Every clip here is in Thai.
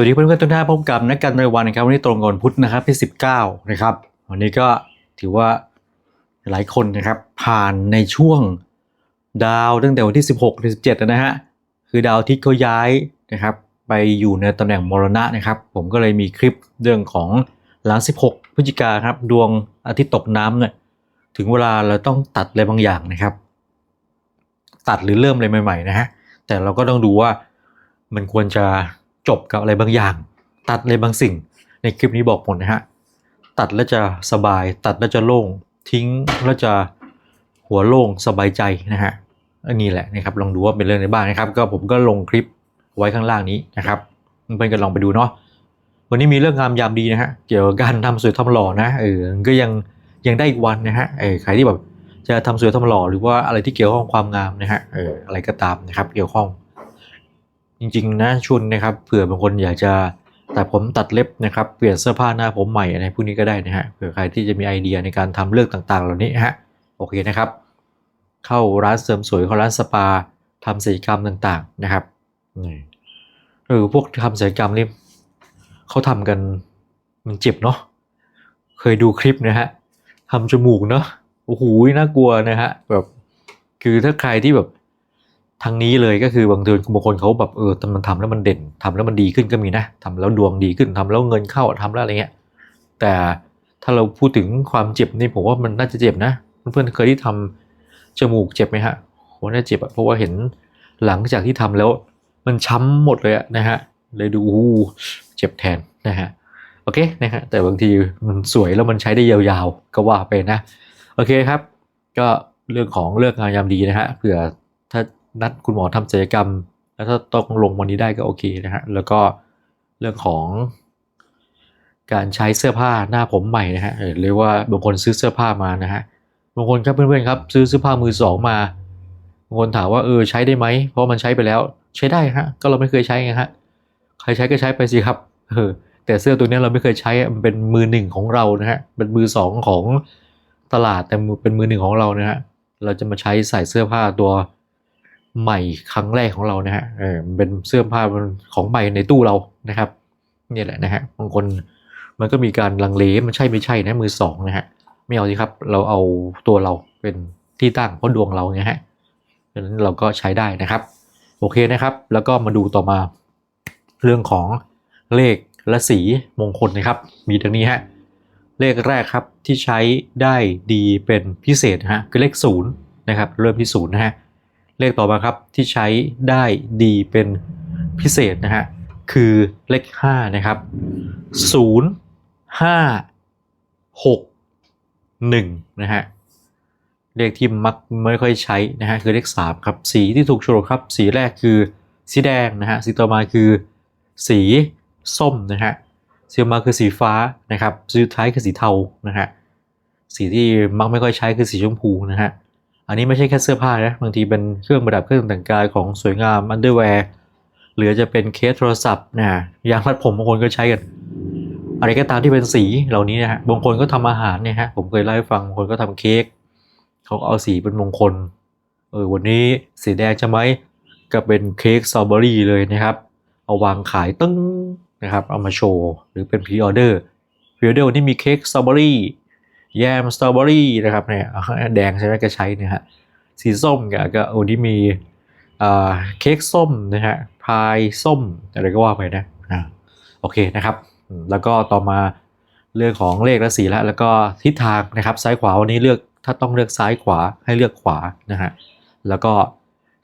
วัสดีเพื่อนๆทุกท่านพบกับนักการรายวันนะครับวันนี้ตรงกันพุธนะครับที่ 19 นะครับ วันนี้ก็ถือว่าหลายคนนะครับผ่านในช่วงดาวตั้งแต่วันที่ 16ถึง17 นะฮะคือดาวที่เขาย้ายนะครับ ไปอยู่ในตำแหน่งมรณะนะครับ ผมก็เลยมีคลิปเรื่องของหลัง 16 พฤศจิกาครับดวงอาทิตย์ตกน้ำเนี่ยถึงเวลาเราต้องตัดอะไรบางอย่างนะครับ ตัดหรือเริ่มอะไรใหม่ๆนะฮะแต่เราก็ต้องดูว่ามันควรจะ จบกับอะไรบางอย่าง ตัดอะไรบางสิ่ง ในคลิปนี้บอกหมดนะฮะ ตัดแล้วจะสบาย ตัดแล้วจะโล่ง ทิ้งแล้วจะหัวโล่งสบายใจนะฮะอันนี้แหละนะครับ ลองดูว่าเป็นเรื่องในบ้างนะครับ ก็ผมก็ลงคลิปไว้ข้างล่างนี้นะครับเพื่อนก็ลองไปดูเนาะ วันนี้มีเรื่องงามยามดีนะฮะ เกี่ยวกับการทำสวยทำหล่อนะเออ ก็ยังยังได้อีกวันนะฮะ เออ ใครที่แบบจะทำสวยทำหล่อหรือว่าอะไรที่เกี่ยวข้องความงามนะฮะ เออ อะไรก็ตามนะครับ เกี่ยวข้อง จริงๆนะชวนนะครับเผื่อบางคนอยากจะแตัดผมตัดเล็บนะครับเปลี่ยนเสื้อผ้าหน้าผมใหม่อะไรพวกนี้ก็ได้นะฮะเผื่อใครที่จะมีไอเดียในการทำเรื่องต่างๆ เหล่านี้ฮะโอเคนะครับ เข้าร้านเสริมสวยเข้าร้านสปาทำศัลยกรรมต่างๆนะครับนี่เออพวกทำศัลยกรรมนี่เขาทำกันมันเจ็บเนาะเคยดูคลิปนะฮะทำจมูกเนาะโอ้โหน่ากลัวนะฮะแบบคือถ้าใครที่แบบ ทางนี้เลยก็คือบางทีบางคนเขาแบบเออมันทำแล้วมันเด่นทำแล้วมันดีขึ้นก็มีนะทำแล้วดวงดีขึ้นทำแล้วเงินเข้าทำแล้วอะไรเงี้ยแต่ถ้าเราพูดถึงความเจ็บนี่ผมว่ามันน่าจะเจ็บนะเพื่อนๆเคยที่ทำจมูกเจ็บไหมฮะโหน่าเจ็บอะเพราะว่าเห็นหลังจากที่ทำแล้ว มันช้ำหมดเลยอะนะฮะเลยดูอู้เจ็บแทนนะฮะโอเคนะฮะแต่บางทีมันสวยแล้วมันใช้ได้ยาวๆ ก็ว่าไปนะ โอเคครับ ก็เรื่องของเลือกงานยามดีนะฮะเผื่อถ้า นัดคุณหมอทำศัลยกรรม แล้วถ้าต้องลงวันนี้ได้ก็โอเคนะฮะ แล้วก็เรื่องของการใช้เสื้อผ้าหน้าผมใหม่นะฮะเรียกว่าบางคนซื้อเสื้อผ้ามานะฮะ บางคนครับเพื่อนๆครับ ซื้อเสื้อผ้ามือสองมา บางคนถามว่าเออใช้ได้ไหม เพราะมันใช้ไปแล้ว ใช้ได้ฮะ ก็เราไม่เคยใช้ไงฮะ ใครใช้ก็ใช้ไปสิครับ เออ แต่เสื้อตัวนี้เราไม่เคยใช้ มันเป็นมือหนึ่งของเรานะฮะ เป็นมือสองของตลาดแต่เป็นมือหนึ่งของเรานะฮะ เราจะมาใช้ใส่เสื้อผ้าตัว ใหม่ครั้งแรกของเรานะฮะเออเป็นเสื้อผ้าของใหม่ในตู้เรานะครับนี่แหละนะฮะบางคนมันก็มีการลังเลมันใช่ไม่ใช่นะมือสองนะฮะไม่เอาสิครับ เราเอาตัวเราเป็นที่ตั้งเพราะดวงเราไงฮะดังนั้นเราก็ใช้ได้นะครับ โอเคนะครับ แล้วก็มาดูต่อมาเรื่องของเลขและสีมงคลนะครับ มีดังนี้ฮะเลขแรกครับที่ใช้ได้ดีเป็นพิเศษฮะคือเลขศูนย์นะครับเริ่มที่ศูนย์นะฮะ เลขต่อมาครับที่ใช้ได้ดีเป็นพิเศษนะฮะคือเลข5นะครับ0 5 6 1นะฮะเลขที่มักไม่ค่อยใช้นะฮะคือเลข3ครับสีที่ถูกโฉลกครับ สีแรกคือสีแดงนะฮะสีต่อมาคือสีส้มนะฮะสีออมาคือสีฟ้านะครับสีสุดท้ายคือสีเทานะฮะสีที่มักไม่ค่อยใช้คือสีชมพูนะฮะ อันนี้ไม่ใช่แค่เสื้อผ้านะ บางทีเป็นเครื่องประดับเครื่องแต่งกายของสวยงามอันเดอร์แวร์หรือจะเป็นเคสโทรศัพท์นะยางรัดผมบางคนก็ใช้กัน อะไรก็ตามที่เป็นสีเหล่านี้นะฮะบางคนก็ทำอาหารเนี่ยฮะผมเคยเล่าให้ฟังบางคนก็ทำเค้กเขาก็เอาสีเป็นมงคลเออวันนี้สีแดงใช่ไหมก็เป็นเค้กสตรอเบอรี่เลยนะครับ เอาวางขายตึ้งนะครับ เอามาโชว์ หรือเป็นพรีออเดอร์พรีออเดอร์วันนี้มีเค้กสตรอเบอรี่ แยมสตรอเบอรี่นะครับเนี่ยแดงใช่ไหมก็ใช้นะฮะสีส้มก็ก็วันนี้มีเค้กส้มนะฮะพายส้มอะไรก็ว่าไปนะอ่าโอเคนะครับ แล้วก็ต่อมาเรื่องของเลขและสีแล้วแล้วก็ทิศทางนะครับซ้ายขวาวันนี้เลือกถ้าต้องเลือกซ้ายขวาให้เลือกขวานะฮะแล้วก็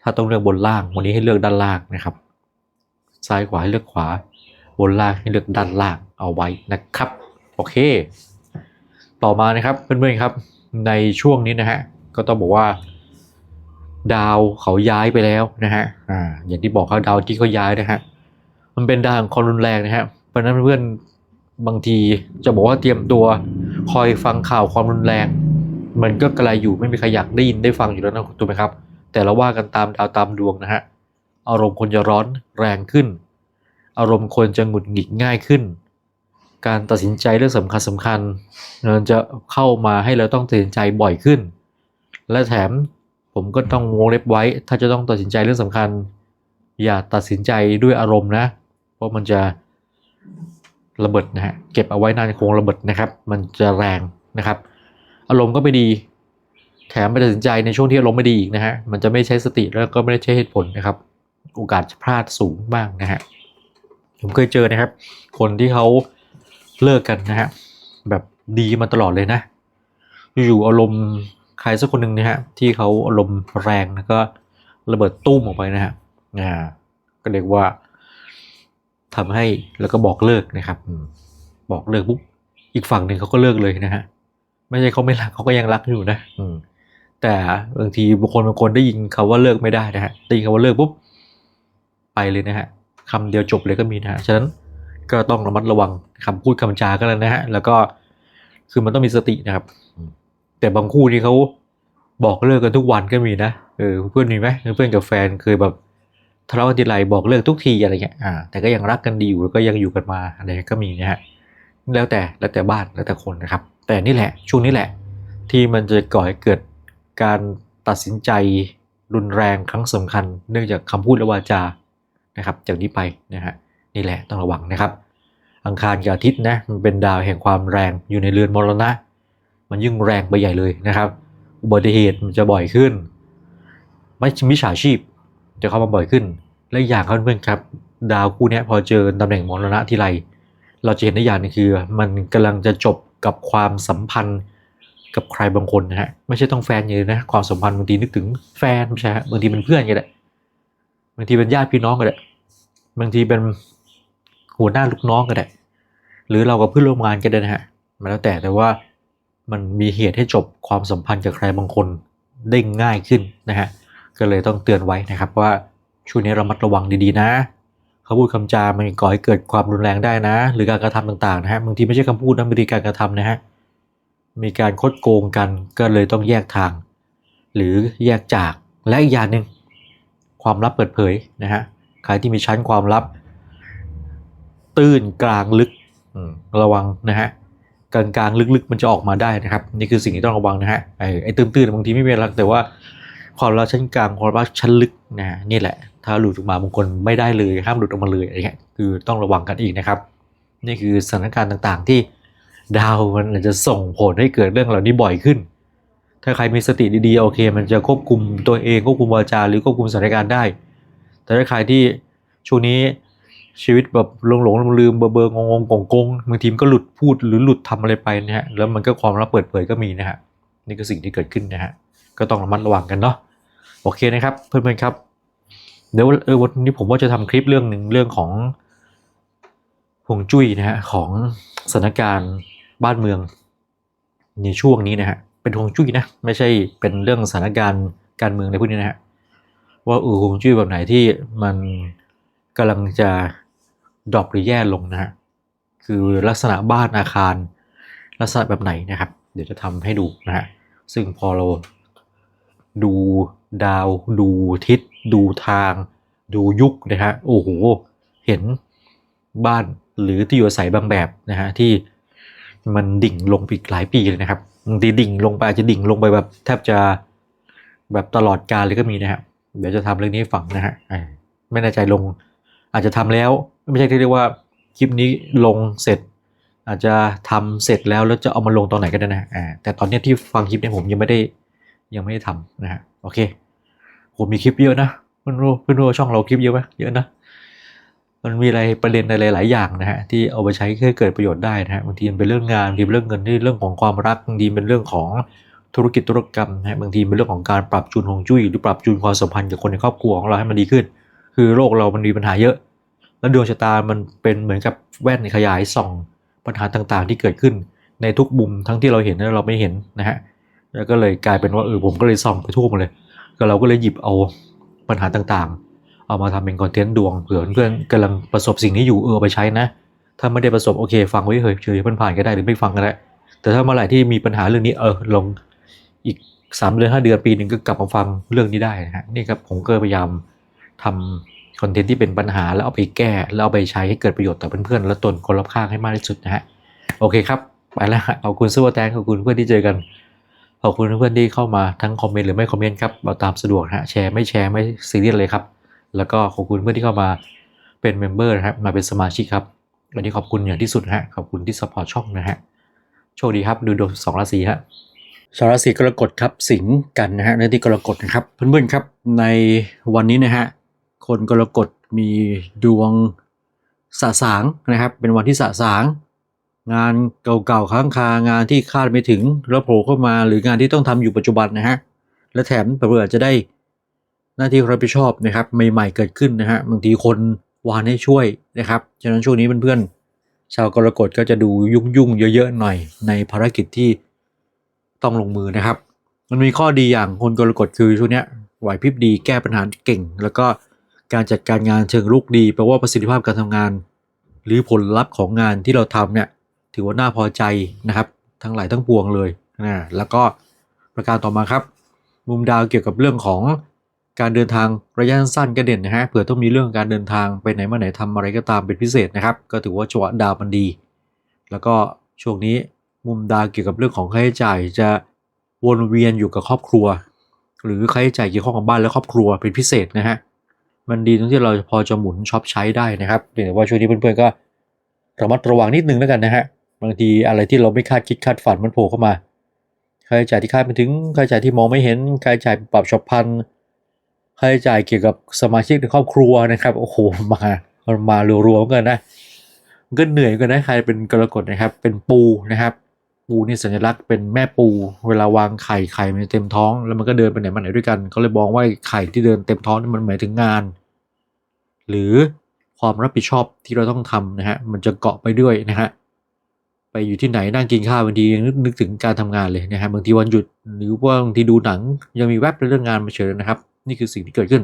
ถ้าต้องเลือกบนล่าง วันนี้ให้เลือกด้านล่างนะครับ ซ้ายขวาให้เลือกขวา บนล่างให้เลือกด้านล่างเอาไว้นะครับ โอเค ต่อมานะครับเพื่อนๆครับในช่วงนี้นะฮะก็ต้องบอกว่าดาวเขาย้ายไปแล้วนะฮะอ่าอย่างที่บอกเขาดาวที่เขาย้ายนะฮะมันเป็นดาวของความรุนแรงนะฮะเพราะนั้นเพื่อนบางทีจะบอกว่าเตรียมตัวคอยฟังข่าวความรุนแรง มันก็กระไรอยู่ไม่มีใครอยากได้ยินได้ฟังอยู่แล้วนะถูกไหมครับ แต่เราว่ากันตามดาวตามดวงนะฮะอารมณ์คนจะร้อนแรงขึ้น อารมณ์คนจะหงุดหงิดง่ายขึ้น การตัดสินใจเรื่องสำคัญสำคัญมันจะเข้ามาให้เราต้องตัดสินใจบ่อยขึ้น และแถมผมก็ต้องวงเล็บไว้ ถ้าจะต้องตัดสินใจเรื่องสำคัญ อย่าตัดสินใจด้วยอารมณ์นะ เพราะมันจะระเบิดนะฮะเก็บเอาไว้นานคงระเบิดนะครับ มันจะแรงนะครับ อารมณ์ก็ไม่ดี แถมไปตัดสินใจในช่วงที่อารมณ์ไม่ดีอีกนะฮะมันจะไม่ใช้สติแล้วก็ไม่ได้ใช้เหตุผลนะครับ โอกาสพลาดสูงมากนะฮะผมเคยเจอนะครับ คนที่เขา เลิกกันนะฮะแบบดีมาตลอดเลยนะ อยู่ๆอารมณ์ใครสักคนหนึ่งนะฮะที่เขาอารมณ์แรงแล้วก็ระเบิดตุ้มออกไปนะฮะอ่าก็เรียกว่าทำให้แล้วก็บอกเลิกนะครับบอกเลิกปุ๊บอีกฝั่งหนึ่งเขาก็เลิกเลยนะฮะไม่ใช่เขาไม่รักเขาก็ยังรักอยู่นะ อืม แต่บางทีบุคคลบางคนได้ยินคาว่าเลิกไม่ได้นะฮะได้ยินคาว่าเลิกปุ๊บไปเลยนะฮะคำเดียวจบเลยก็มีนะฮะฉะนั้น ก็ต้องระมัดระวังคำพูดคำจาก็แล้วนะฮะ แล้วก็คือมันต้องมีสตินะครับ แต่บางคู่นี่เขาบอกเลิกกันทุกวันก็มีนะเออเพื่อนมีไหมเพื่อนกับแฟนเคยแบบทะเลาะกันทีไรบอกเลิกทุกทีอะไรเงี้ยอ่าแต่ก็ยังรักกันดีอยู่แล้วก็ยังอยู่กันมาอะไรก็มีนะฮะแล้วแต่แล้วแต่บ้านแล้วแต่คนนะครับ แต่นี่แหละช่วงนี้แหละ ที่มันจะก่อให้เกิดการตัดสินใจรุนแรงครั้งสำคัญ เนื่องจากคำพูดและวาจานะครับ จากนี้ไปนะฮะ นี่แหละต้องระวังนะครับ อังคารกับอาทิตย์นะมันเป็นดาวแห่งความแรงอยู่ในเรือนมรณะ มันยิ่งแรงไปใหญ่เลยนะครับ อุบัติเหตุมันจะบ่อยขึ้น ไม่มิจฉาชีพจะเข้ามาบ่อยขึ้น และอย่างครับเพื่อนครับ ดาวคู่เนี้ยพอเจอตำแหน่งมรณะทีไรเราจะเห็นได้อย่างนึงคือ มันกำลังจะจบกับความสัมพันธ์กับใครบางคนนะฮะไม่ใช่ต้องแฟนอย่างเดียวนะความสัมพันธ์บางทีนึกถึงแฟนไม่ใช่ฮะบางทีเป็นเพื่อนก็ได้บางทีเป็นญาติพี่น้องก็ได้บางทีเป็น หัวหน้าลูกน้องก็ได้ หรือเรากับเพื่อนร่วมงานก็ได้นะฮะมันแล้วแต่แต่ว่ามันมีเหตุให้จบความสัมพันธ์กับใครบางคนได้ง่ายขึ้นนะฮะก็เลยต้องเตือนไว้นะครับว่าช่วงนี้ระมัดระวังดีๆนะเขาพูดคำจามันก่อให้เกิดความรุนแรงได้นะ หรือการกระทำต่างๆนะฮะบางทีไม่ใช่คำพูดนะบางทีการกระทำนะฮะมีการคดโกงกันก็เลยต้องแยกทาง หรือแยกจากและอีกอย่างหนึ่งความลับเปิดเผยนะฮะใครที่มีชั้นความลับ ตื้นกลางลึกอืมระวังนะฮะกลางกลางๆลึกๆ มันจะออกมาได้นะครับ นี่คือสิ่งที่ต้องระวังนะฮะไอ้ไอ้ตื้นๆบางทีไม่เป็นไรแต่ว่าความรักชั้นกลางความรักชั้นลึกนะฮะนี่แหละ ถ้าหลุดออกมาบางคนไม่ได้เลยห้ามหลุดออกมาเลยอะไรเงี้ยคือต้องระวังกันอีกนะครับ นี่คือสถานการณ์ต่างๆที่ดาวมันอาจจะส่งผลให้เกิดเรื่องเหล่านี้บ่อยขึ้น ถ้าใครมีสติดีๆโอเค มันจะควบคุมตัวเองควบคุมวาจาหรือควบคุมสถานการณ์ได้ แต่ถ้าใครที่ช่วงนี้ ชีวิตแบบหลงหลงลืมเบอร์เบอร์งงงกงกงบางทีมก็หลุดพูดหรือหลุดทำอะไรไปนะฮะแล้วมันก็ความลับเปิดเผยก็มีนะฮะนี่คือสิ่งที่เกิดขึ้นนะฮะก็ต้องระมัดระวังกันเนาะโอเคนะครับ เพื่อนๆครับเดี๋ยวเออวันนี้ผมว่าจะทำคลิปเรื่องหนึ่งเรื่องของฮวงจุ้ยนะฮะของสถานการณ์บ้านเมือง ในช่วงนี้นะฮะเป็นฮวงจุ้ยนะไม่ใช่เป็นเรื่องสถานการณ์การเมืองในพวกนี้นะฮะว่าเออฮวงจุ้ยแบบไหนที่มันกำลังจะ ดรอปหรือแย่ลงนะฮะคือลักษณะบ้านอาคาร ลักษณะแบบไหนนะครับ เดี๋ยวจะทำให้ดูนะฮะซึ่งพอเราดูดาว ดูทิศ ดูทาง ดูยุคนะฮะโอ้โห เห็นบ้านหรือที่อยู่อาศัยบางแบบนะฮะที่มันดิ่งลงไปอีกหลายปีเลยนะครับบางทีดิ่งลงไปอาจจะดิ่งลงไปแบบแทบจะแบบตลอดกาลเลยก็มีนะฮะเดี๋ยวจะทำเรื่องนี้ให้ฟังนะฮะไม่แน่ใจลงอาจจะทำแล้ว ไม่ใช่ที่เรียกว่าคลิปนี้ลงเสร็จ อาจจะทำเสร็จแล้วแล้วจะเอามาลงตอนไหนก็ได้นะอ่าแต่ตอนนี้ที่ฟังคลิปเนี้ผมยังไม่ได้ยังไม่ได้ทำนะฮะโอเคผมมีคลิปเยอะนะเพื่อนรู้เพื่อนรู้ว่าช่องเราคลิปเยอะไหมเยอะนะมันมีอะไรประเด็นอะไรหลายอย่างนะฮะที่เอาไปใช้ให้เกิดประโยชน์ได้นะฮะบางทีมันเป็นเรื่องงานบางทีเป็นเรื่องเงินที่เรื่องของความรักบางทีเป็นเรื่องของธุรกิจธุรกรรมนะฮะบางทีเป็นเรื่องของการปรับจูนฮวงจุ้ยหรือปรับจูนความสัมพันธ์กับคนในครอบครัวของเราให้มันดีขึ้น คือโลกเรามันมีปัญหาเยอะ แล้วดวงชะตามันเป็นเหมือนกับแว่นขยายส่องปัญหาต่างๆ ที่เกิดขึ้นในทุกมุมทั้งที่เราเห็นและเราไม่เห็นนะฮะแล้วก็เลยกลายเป็นว่าเออผมก็เลยส่องไปทั่วหมดเลย ก็เราก็เลยหยิบเอาปัญหาต่างๆ เอามาทำเป็นคอนเทนต์ดวงเผื่อเพื่อนกำลังประสบสิ่งนี้อยู่เออไปใช้นะ ถ้าไม่ได้ประสบโอเคฟังไว้เฉยเฉยๆผ่านๆก็ได้หรือไม่ฟังก็ได้แต่ถ้าเมื่อไหร่ที่มีปัญหาเรื่องนี้เออลงอีกสามเดือนห้าเดือนปีหนึ่งก็กลับมาฟังเรื่องนี้ได้นะฮะนี่ครับผมก็พยายามทำ คอนเทนต์ที่เป็นปัญหาแล้วเอาไปแก้แล้วเอาไปใช้ให้เกิดประโยชน์ต่อเพื่อนๆและตนคนรอบข้างให้มากที่สุดนะฮะโอเคครับไปแล้วขอบคุณซูเปอร์แตงขอบคุณเพื่อนที่เจอกันขอบคุณเพื่อนที่เข้ามาทั้งคอมเมนต์หรือไม่คอมเมนต์ครับเอาตามสะดวกนะฮะแชร์ไม่แชร์ไม่ซีเรียสเลยครับ แล้วก็ขอบคุณเพื่อนที่เข้ามาเป็นเมมเบอร์นะครับมาเป็นสมาชิกครับวันนี้ขอบคุณอย่างที่สุดฮะขอบคุณที่สปอร์ตช่องนะฮะโชคดีครับดูดวงสองราศีฮะชาวราศีกรกฎครับสิงกันนะฮะในที่กรกฎนะครับเพื่อนๆครับในวันนี้นะฮะ คนกรกฎมีดวงสะสางนะครับ เป็นวันที่สะสาง งานเก่าๆค้างคางานที่คาดไม่ถึงแล้วโผล่เข้ามาหรืองานที่ต้องทำอยู่ปัจจุบันนะฮะและแถมเผื่อๆจะได้หน้าที่รับผิดชอบนะครับใหม่ๆเกิดขึ้นนะฮะบางทีคนวานให้ช่วยนะครับฉะนั้นช่วงนี้เพื่อนๆชาวกรกฎก็จะดูยุ่งๆเยอะๆหน่อยในภารกิจที่ต้องลงมือนะครับ มันมีข้อดีอย่างคนกรกฎคือช่วงเนี้ยไหวพริบดีแก้ปัญหาเก่ง แล้วก็ การจัดการงานเชิงลุกดีแปลว่าประสิทธิภาพการทำงาน หรือผลลัพธ์ของงานที่เราทำเนี่ยถือว่าน่าพอใจนะครับ ทั้งหลายทั้งปวงเลยนะแล้วก็ประการต่อมาครับ มุมดาวเกี่ยวกับเรื่องของการเดินทางระยะสั้นก็เด่นนะฮะเผื่อต้องมีเรื่องการเดินทางไปไหนมาไหนทำอะไรก็ตามเป็นพิเศษนะครับ ก็ถือว่าจังหวะดาวมันดี แล้วก็ช่วงนี้มุมดาวเกี่ยวกับเรื่องของค่าใช้จ่ายจะวนเวียนอยู่กับครอบครัว หรือค่าใช้จ่ายเกี่ยวข้องกับบ้านและครอบครัวเป็นพิเศษนะฮะ มันดีตรงที่เราพอจะหมุนช็อปใช้ได้นะครับแต่ว่าช่วงนี้เพื่อนๆก็ระมัดระวังนิดนึงแล้วกันนะฮะบางทีอะไรที่เราไม่คาดคิดคาดฝันมันโผล่เข้ามาค่าใช้จ่ายที่คาดไม่ถึงค่าใช้จ่ายที่มองไม่เห็นค่าใช้จ่ายปรับฉับพลันค่าใช้จ่ายเกี่ยวกับสมาชิกในครอบครัวนะครับโอ้โหมามันมารัวๆเหมือนกันนะมันก็เหนื่อยกันนะใครเป็นกรกฎนะครับ เป็นปูนะครับ ปูนี่สัญลักษณ์เป็นแม่ปู เวลาวางไข่ไข่มันเต็มท้อง แล้วมันก็เดินไปไหนมาไหนด้วยกันเขาเลยมองว่าไข่ที่เดินเต็มท้องนี่มันหมายถึงงาน หรือความรับผิดชอบที่เราต้องทำนะฮะมันจะเกาะไปด้วยนะฮะไปอยู่ที่ไหนนั่งกินข้าวบางทียังนึกนึกถึงการทำงานเลยนะฮะบางทีวันหยุดหรือว่าบางทีดูหนังยังมีแวบในเรื่องงานมาเฉยนะครับ นี่คือสิ่งที่เกิดขึ้น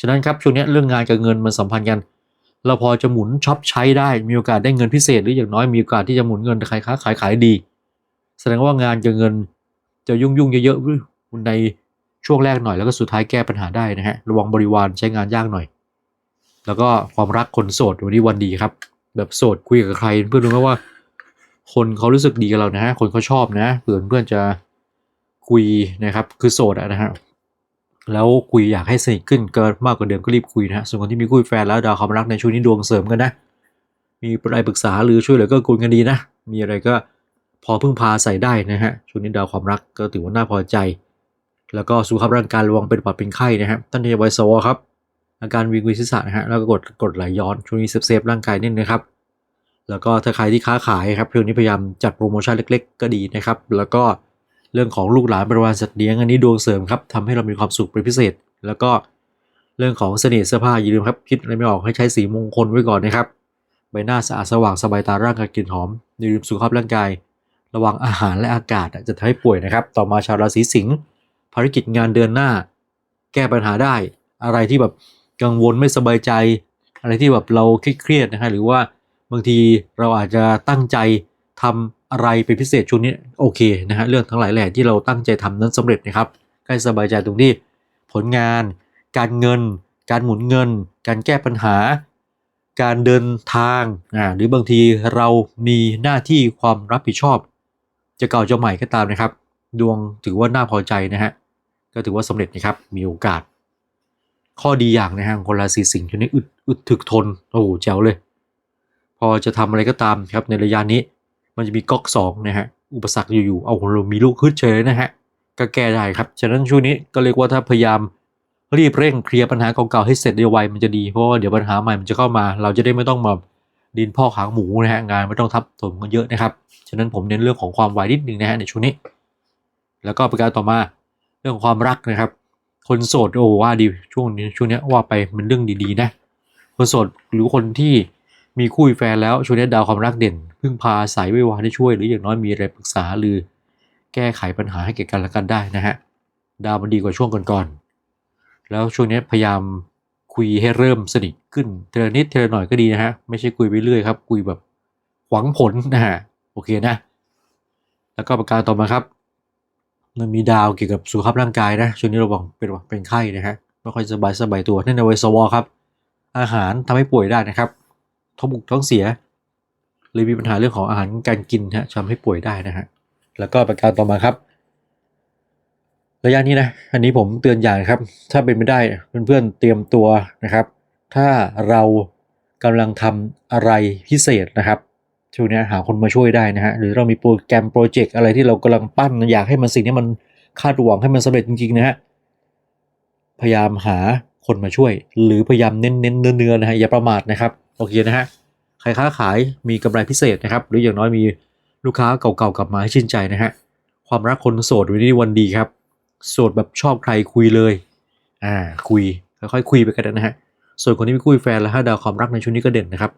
ฉะนั้นครับช่วงนี้เรื่องงานกับเงินมันสัมพันธ์กัน เราพอจะหมุนช็อปใช้ได้มีโอกาสได้เงินพิเศษ หรืออย่างน้อยมีโอกาสที่จะหมุนเงินขายค้าขายขายดี แสดงว่างานกับเงินจะยุ่งยุ่งเยอะๆในช่วงแรกหน่อยแล้วก็สุดท้ายแก้ปัญหาได้นะฮะระวังบริวารใช้งานยากหน่อย แล้วก็ความรักคนโสดวันนี้วันดีครับ แบบโสดคุยกับใคร เพื่อนรู้ไหมว่า คนเขารู้สึกดีกับเรานะฮะคนเขาชอบนะเพื่อนเพื่อนจะคุยนะครับคือโสดนะฮะแล้วคุยอยากให้สนิทขึ้นเกินมากกว่าเดิมก็รีบคุยนะฮะส่วนคนที่มีคู่แฟนแล้วดาวความรักในช่วงนี้ดวงเสริมกันนะมีอะไรปรึกษาหรือช่วยเหลือก็กุลกันดีนะมีอะไรก็ พอพึ่งพาใส่ได้นะฮะช่วงนี้ดาวความรักก็ถือว่าน่าพอใจ แล้วก็สุขภาพร่างกายระวังเป็นปอดเป็นไข้นะฮะท่านที่ไวโซครับ อาการวิงเวียนศีรษะนะฮะแล้วก็กดกดไหลย้อนช่วงนี้เซฟเซฟร่างกายนิดนึงนะครับ แล้วก็ถ้าใครที่ค้าขายครับช่วงนี้พยายามจัดโปรโมชั่นเล็ก ๆ ก็ดีนะครับ แล้วก็เรื่องของลูกหลานบริวารสัตว์เลี้ยงอันนี้ดวงเสริมครับทำให้เรามีความสุขเป็นพิเศษ แล้วก็เรื่องของเสน่ห์เสื้อผ้าอย่าลืมครับคิดอะไรไม่ออกให้ใช้สีมงคลไว้ก่อนนะครับใบหน้าสะอาดสว่างสบายตาร่างกายกลิ่นหอมอย่าลืมสุขภาพร่างกาย ระวังอาหารและอากาศจะทำให้ป่วยนะครับ ต่อมาชาวราศีสิงห์ภารกิจงานเดือนหน้า แก้ปัญหาได้ อะไรที่แบบกังวลไม่สบายใจ อะไรที่แบบเราเครียดนะฮะหรือว่าบางทีเราอาจจะตั้งใจทำอะไรเป็นพิเศษช่วงนี้โอเคนะฮะเรื่องทั้งหลายแหล่ที่เราตั้งใจทำนั้นสำเร็จนะครับใกล้สบายใจตรงที่ผลงาน การเงิน การหมุนเงิน การแก้ปัญหา การเดินทางอ่าหรือบางทีเรามีหน้าที่ความรับผิดชอบ จะเก่าจะใหม่ก็ตามนะครับ ดวงถือว่าน่าพอใจนะฮะก็ถือว่าสำเร็จนะครับมีโอกาส ข้อดีอย่างนะฮะคนราศีสิงห์ช่วงนี้อึดอึดถึกทนโอ้โหแจ๋วเลย พอจะทำอะไรก็ตามครับในระยะนี้ มันจะมีก๊อกสองนะฮะอุปสรรคอยู่ๆเอาเรามีลูกขึ้นเฉยนะฮะก็แก้ได้ครับฉะนั้นช่วงนี้ก็เรียกว่าถ้าพยายามรีบเร่งเคลียร์ปัญหาเก่าๆให้เสร็จเร็วไวมันจะดีเพราะว่าเดี๋ยวปัญหาใหม่มันจะเข้ามา เราจะได้ไม่ต้องมา ดินพ่อกหางหมูนะฮะงานไม่ต้องทับถมกันเยอะนะครับ ฉะนั้นผมเน้นเรื่องของความไวนิดนึงนะฮะในช่วงนี้ แล้วก็ประการต่อมาเรื่องของความรักนะครับ คนโสดโอ้ว่าดีช่วงนี้ช่วงนี้ว่าไปมันเรื่องดีๆนะ คนโสดหรือคนที่มีคู่แฟนแล้วช่วงนี้ดาวความรักเด่น พึ่งพาสายวิวาได้ช่วย หรืออย่างน้อยมีอะไรปรึกษาหรือแก้ไขปัญหาให้แก่กันและกันได้นะฮะดาวมันดีกว่าช่วงก่อนๆแล้วช่วงนี้พยายาม คุยให้เริ่มสนิทขึ้นเทละนิดเทละหน่อยก็ดีนะฮะ ไม่ใช่คุยไปเรื่อยครับ คุยแบบหวังผลนะฮะ โอเคนะ แล้วก็ประการต่อมาครับ มันมีดาวเกี่ยวกับสุขภาพร่างกายนะ ช่วงนี้ระวังเป็นหวัดเป็นไข้นะฮะ ไม่ค่อยสบายสบายตัวนั่นในวัยสวครับ อาหารทำให้ป่วยได้นะครับ ท้องบุกท้องเสีย เลยมีปัญหาเรื่องของอาหารการกินฮะทำให้ป่วยได้นะฮะ แล้วก็ประการต่อมาครับ ระยะนี้นะ อันนี้ผมเตือนอย่างครับ ถ้าเป็นไม่ได้เพื่อนๆเตรียมตัวนะครับ ถ้าเรากำลังทำอะไรพิเศษนะครับช่วงนี้หาคนมาช่วยได้นะฮะหรือเรามีโปรแกรมโปรเจกต์อะไรที่เรากำลังปั้นอยากให้มันสิ่งนี้มันคาดหวังให้มันสำเร็จจริงๆนะฮะพยายามหาคนมาช่วย หรือพยายามเน้นเน้นๆเนื้อๆนะฮะอย่าประมาทนะครับโอเคนะฮะใครค้าขายมีกำไรพิเศษนะครับ หรืออย่างน้อยมีลูกค้าเก่าๆกลับมาให้ชื่นใจนะฮะความรักคนโสดวันนี้วันดีครับ โสดแบบชอบใครคุยเลย อ่า คุย ค่อยๆคุยไปกันนะฮะ ส่วนคนที่ไม่คุยแฟนและห้าดาวความรักในช่วงนี้ก็เด่นนะครับ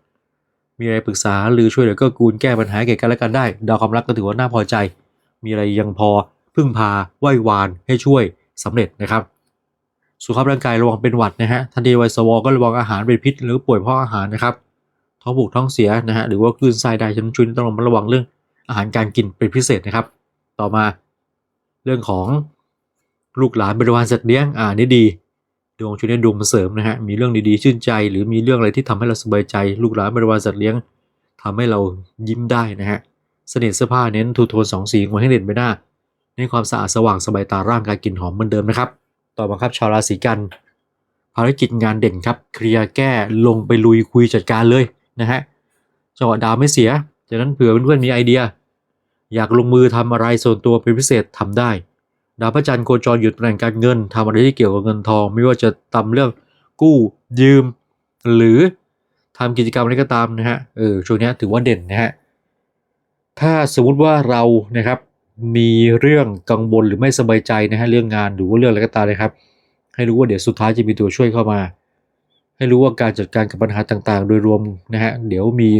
มีอะไรปรึกษาหรือช่วยเหลือเก็กูลแก้ปัญหาแก่กันและกันได้ ดาวความรักก็ถือว่าน่าพอใจ มีอะไรยังพอพึ่งพาไหว้วานให้ช่วยสำเร็จนะครับ สุขภาพร่างกายระวังเป็นหวัดนะฮะทันทีไวสวก็ระวังอาหารเป็นพิษ หรือป่วยเพราะอาหารนะครับ ท้องผูกท้องเสียนะฮะ หรือว่าคลื่นไส้ได้ฉะนันช่วงนี้ต้องระวังเรื่องอาหารการกินเป็นพิเศษนะครับ ต่อมาเรื่องของ ลูกหลานบริวารสัตว์เลี้ยงอ่านี่ดีดวงช่วงนี้ดวงมันเสริมนะฮะมีเรื่องดีๆชื่นใจ หรือมีเรื่องอะไรที่ทำให้เราสบายใจ ลูกหลานบริวารสัตว์เลี้ยงทำให้เรายิ้มได้นะฮะเสน่ห์เสื้อผ้าเน้นทูโทนสองสีงไว้ให้เด่นไปหน้าเน้นความสะอาดสว่างสบายตาร่างกายกลิ่นหอมเหมือนเดิมนะครับ ต่อมาครับชาวราศีกัน ภารกิจงานเด่นครับเคลียร์แก้ลงไปลุยคุยจัดการเลยนะฮะจังหวะดาวไม่เสียจากนั้นเผื่อเพื่อนๆมีไอเดีย อยากลงมือทำอะไรส่วนตัวเป็นพิเศษทำได้ ดาวพระจันทร์โคจรหยุดตำแหน่งการเงินทำอะไรที่เกี่ยวกับเงินทอง ไม่ว่าจะทำเรื่องกู้ยืม หรือทำกิจกรรมอะไรก็ตามนะฮะเออช่วงนี้ถือว่าเด่นนะฮะถ้าสมมติว่าเรานะครับมีเรื่องกังวลหรือไม่สบายใจนะฮะเรื่องงานหรือว่าเรื่องอะไรก็ตามนะครับ ให้รู้ว่าเดี๋ยวสุดท้ายจะมีตัวช่วยเข้ามา ให้รู้ว่าการจัดการกับปัญหาต่างๆ โดยรวมนะฮะเดี๋ยวมี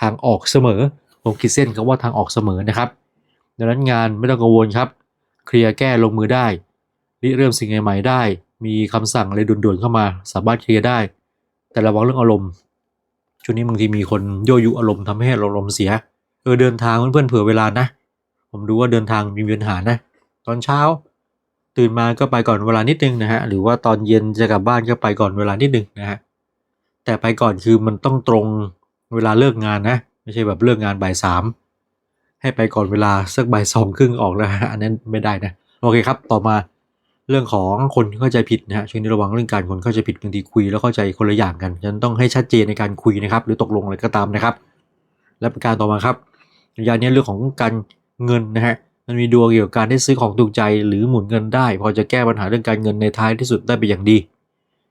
ทางออกเสมอผมขีดเส้นคำว่าทางออกเสมอนะครับ ดังนั้นงานไม่ต้องกังวลครับ เคลียร์แก้ลงมือได้ริเริ่มสิ่งใหม่ๆได้ มีคำสั่งอะไรด่วนๆเข้ามา สามารถเคลียร์ได้ แต่ระวังเรื่องอารมณ์ช่วงนี้บางทีมีคนโยยุอารมณ์ทำให้เราอารมณ์เสียเออเดินทางเพื่อนๆเผื่อเวลานะ ผมดูว่าเดินทางมีปัญหานะ ตอนเช้า ตื่นมาก็ไปก่อนเวลานิดนึงนะฮะหรือว่าตอนเย็นจะกลับบ้านก็ไปก่อนเวลานิดนึงนะฮะแต่ไปก่อนคือมันต้องตรงเวลาเลิกงานนะ ไม่ใช่แบบเลิกงานบ่ายสาม ให้ไปก่อนเวลาสักบ่ายสองครึ่งออกแล้วอันนั้นไม่ได้นะโอเคครับ ต่อมาเรื่องของคนเข้าใจผิดนะฮะช่วงนี้ระวังเรื่องการคนเข้าใจผิดบางทีคุยแล้วเข้าใจคนละอย่างกันฉะนั้นต้องให้ชัดเจนในการคุยนะครับ หรือตกลงอะไรก็ตามนะครับ และประการต่อมาครับระยะนี้เรื่องของการเงินนะฮะมันมีดวงเกี่ยวกับการได้ซื้อของถูกใจหรือหมุนเงินได้ พอจะแก้ปัญหาเรื่องการเงินในท้ายที่สุดได้เป็นอย่างดี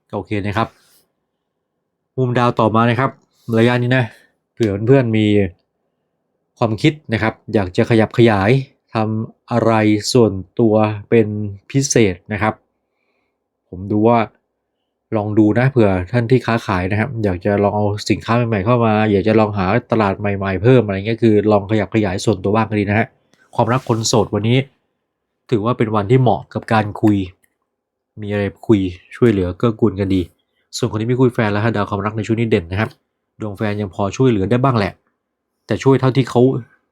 ก็โอเคนะครับมุมดาวต่อมานะครับ ระยะนี้นะเผื่อเพื่อนๆมี ความคิดนะครับ อยากจะขยับขยายทำอะไรส่วนตัวเป็นพิเศษนะครับ ผมดูว่าลองดูนะเผื่อท่านที่ค้าขายนะครับ อยากจะลองเอาสินค้าใหม่ๆเข้ามา อยากจะลองหาตลาดใหม่ ๆ เพิ่มอะไรเงี้ยคือ ลองขยับขยายส่วนตัวบ้างก็ดีนะฮะความรักคนโสดวันนี้ ถือว่าเป็นวันที่เหมาะกับการคุย มีอะไรคุยช่วยเหลือเกื้อกูลกันดี ส่วนคนที่ไม่คุยแฟนแล้วฮะดาวความรักในช่วงนี้เด่นนะครับดวงแฟนยังพอช่วยเหลือได้บ้างแหละ แต่ช่วยเท่าที่เขา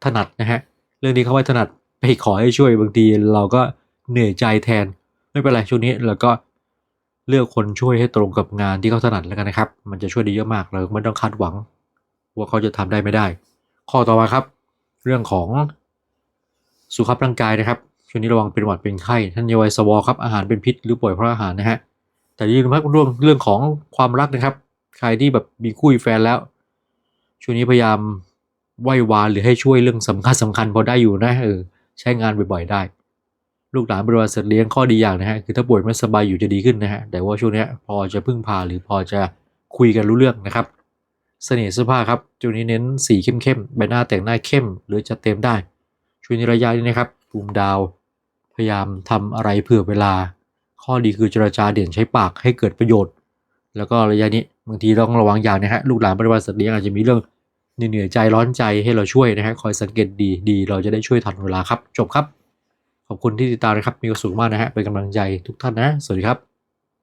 ถนัดนะฮะ เรื่องนี้เขาไม่ถนัดไปขอให้ช่วยบางทีเราก็เหนื่อยใจแทน ไม่เป็นไรช่วงนี้เราก็เลือกคนช่วยให้ตรงกับงานที่เขาถนัดแล้วกันนะครับ มันจะช่วยได้เยอะมากเราไม่ต้องคาดหวัง ว่าเขาจะทำได้ไม่ได้ ข้อต่อมาครับ เรื่องของสุขภาพร่างกายนะครับช่วงนี้ระวังเป็นหวัดเป็นไข้ท่านยาวัยสวอครับอาหารเป็นพิษหรือป่วยเพราะอาหารนะฮะแต่ยิ่งมากเรื่องเรื่องของความรักนะครับ ใครที่แบบมีคู่แฟนแล้ว ช่วงนี้พยายาม ไหว้วานหรือให้ช่วยเรื่องสำคัญสำคัญพอได้อยู่นะเออใช้งานบ่อยๆได้ ลูกหลานบริวารสัตว์เลี้ยงข้อดีอย่างนะฮะคือถ้าป่วยไม่สบายอยู่จะดีขึ้นนะฮะแต่ว่าช่วงนี้พอจะพึ่งพาหรือพอจะคุยกันรู้เรื่องนะครับเสน่ห์เสื้อผ้าครับช่วงนี้เน้นสีเข้มๆใบหน้าแต่งหน้าเข้ม หรือจะเต็มได้ช่วงนี้ระยะนี้นะครับภูมิดาว พยายามทำอะไรเผื่อเวลา ข้อดีคือเจรจาเด่นใช้ปากให้เกิดประโยชน์ แล้วก็ระยะนี้บางทีต้องระวังอย่างนะฮะลูกหลานบริวารสัตว์เลี้ยงอาจจะมีเรื่อง เหนื่อยใจร้อนใจให้เราช่วยนะฮะคอยสังเกตดีดีเราจะได้ช่วยทันเวลาครับ จบครับ ขอบคุณที่ติดตามนะครับ มีความสุขมากนะฮะเป็นกำลังใจทุกท่านนะ สวัสดีครับ